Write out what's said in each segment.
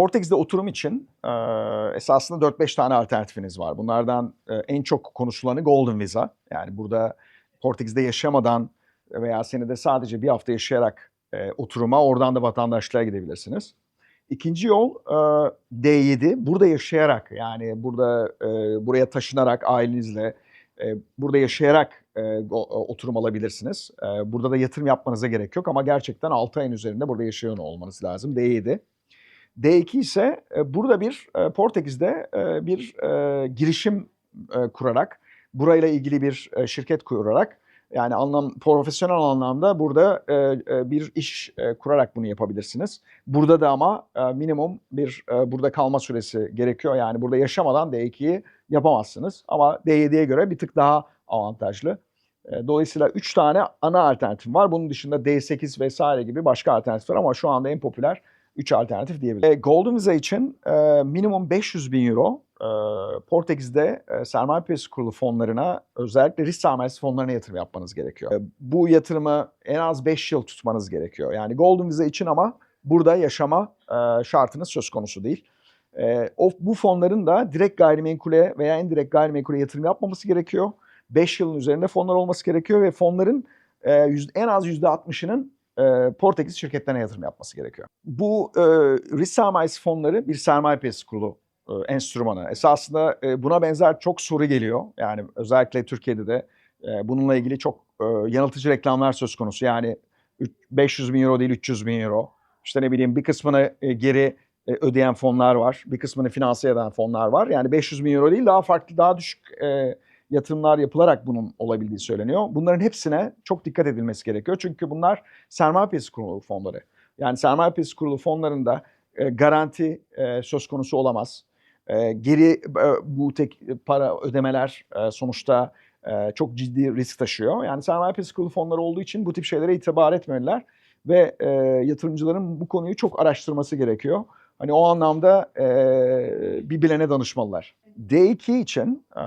Portekiz'de oturum için e, esasında 4-5 tane alternatifiniz var. Bunlardan e, en çok konuşulanı Golden Visa. Yani burada Portekiz'de yaşamadan veya senede sadece bir hafta yaşayarak e, oturuma oradan da vatandaşlığa gidebilirsiniz. İkinci yol e, D7. Burada yaşayarak yani burada e, buraya taşınarak ailenizle e, burada yaşayarak e, oturum alabilirsiniz. E, burada da yatırım yapmanıza gerek yok ama gerçekten 6 ayın üzerinde burada yaşıyor olmanız lazım. D7. D2 ise e, burada bir e, Portekiz'de e, bir girişim kurarak burayla ilgili bir şirket kurarak yani anlam profesyonel anlamda burada bir iş kurarak bunu yapabilirsiniz. Burada da ama minimum bir burada kalma süresi gerekiyor. Yani burada yaşamadan D2'yi yapamazsınız. Ama D7'ye göre bir tık daha avantajlı. Dolayısıyla 3 tane ana alternatif var. Bunun dışında D8 vesaire gibi başka alternatif var ama şu anda en popüler 3 alternatif diyebiliriz. E, Golden Visa için e, minimum 500 bin euro e, Portekiz'de e, sermaye piyasası kurulu fonlarına özellikle risk sermayesi fonlarına yatırım yapmanız gerekiyor. E, bu yatırımı en az 5 yıl tutmanız gerekiyor. Yani Golden Visa için ama burada yaşama e, şartınız söz konusu değil. E, o, bu fonların da direkt gayrimenkule veya indirekt gayrimenkule yatırım yapmaması gerekiyor. 5 yılın üzerinde fonlar olması gerekiyor ve fonların e, yüz- en az %60'ının e, Portekiz şirketlerine yatırım yapması gerekiyor. Bu e, risk sermayesi fonları bir sermaye piyasası kurulu e, enstrümanı. Esasında e, buna benzer çok soru geliyor. Yani özellikle Türkiye'de de e, bununla ilgili çok e, yanıltıcı reklamlar söz konusu. Yani üç- 500 bin euro değil 300 bin euro. İşte ne bileyim bir kısmını e, geri e, ödeyen fonlar var. Bir kısmını finanse eden fonlar var. Yani 500 bin euro değil daha farklı daha düşük e, yatırımlar yapılarak bunun olabildiği söyleniyor. Bunların hepsine çok dikkat edilmesi gerekiyor. Çünkü bunlar sermaye piyasası kurulu fonları. Yani sermaye piyasası kurulu fonlarında e, garanti e, söz konusu olamaz. E, geri e, bu tek para ödemeler e, sonuçta e, çok ciddi risk taşıyor. Yani sermaye piyasası kurulu fonları olduğu için bu tip şeylere itibar etmeliler ve e, yatırımcıların bu konuyu çok araştırması gerekiyor. Hani o anlamda e, bir bilene danışmalılar. D2 için e,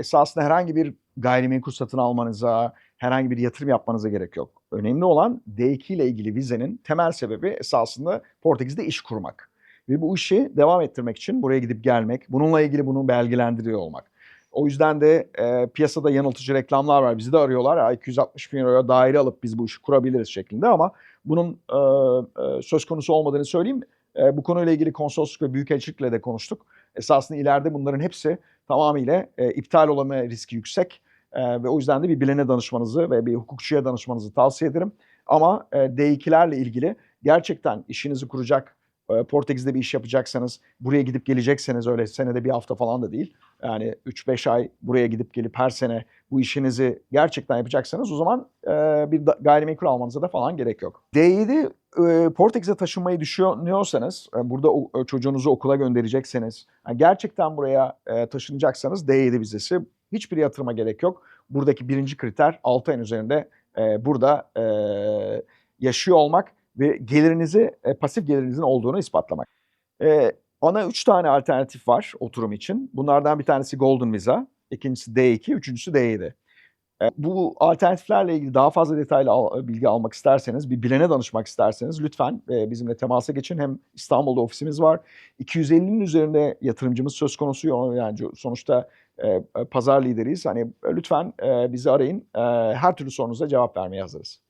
esasında herhangi bir gayrimenkul satın almanıza, herhangi bir yatırım yapmanıza gerek yok. Önemli olan D2 ile ilgili vizenin temel sebebi esasında Portekiz'de iş kurmak. Ve bu işi devam ettirmek için buraya gidip gelmek, bununla ilgili bunu belgelendiriyor olmak. O yüzden de e, piyasada yanıltıcı reklamlar var. Bizi de arıyorlar. Ya, 260 bin euroya daire alıp biz bu işi kurabiliriz şeklinde ama bunun e, e, söz konusu olmadığını söyleyeyim. E, bu konuyla ilgili konsolosluk ve büyükelçilikle de konuştuk. Esasında ileride bunların hepsi tamamıyla e, iptal olma riski yüksek. E, ve o yüzden de bir bilene danışmanızı ve bir hukukçuya danışmanızı tavsiye ederim. Ama e, D2'lerle ilgili gerçekten işinizi kuracak, Portekiz'de bir iş yapacaksanız, buraya gidip gelecekseniz öyle senede bir hafta falan da değil. Yani 3-5 ay buraya gidip gelip her sene bu işinizi gerçekten yapacaksanız o zaman e, bir gayrimenkul almanıza da falan gerek yok. D7 e, Portekiz'e taşınmayı düşünüyorsanız, e, burada o- çocuğunuzu okula gönderecekseniz, yani gerçekten buraya e, taşınacaksanız D7 vizesi hiçbir yatırıma gerek yok. Buradaki birinci kriter 6 ayın üzerinde e, burada e, yaşıyor olmak ve gelirinizi, e, pasif gelirinizin olduğunu ispatlamak. E, ana 3 tane alternatif var oturum için. Bunlardan bir tanesi Golden Visa, ikincisi D2, üçüncüsü D7. E, Bu alternatiflerle ilgili daha fazla detaylı al- bilgi almak isterseniz, bir bilene danışmak isterseniz lütfen e, bizimle temasa geçin. Hem İstanbul'da ofisimiz var. 250'nin üzerinde yatırımcımız söz konusu. Yani sonuçta e, pazar lideriyiz. Hani e, lütfen e, bizi arayın. E, her türlü sorunuza cevap vermeye hazırız.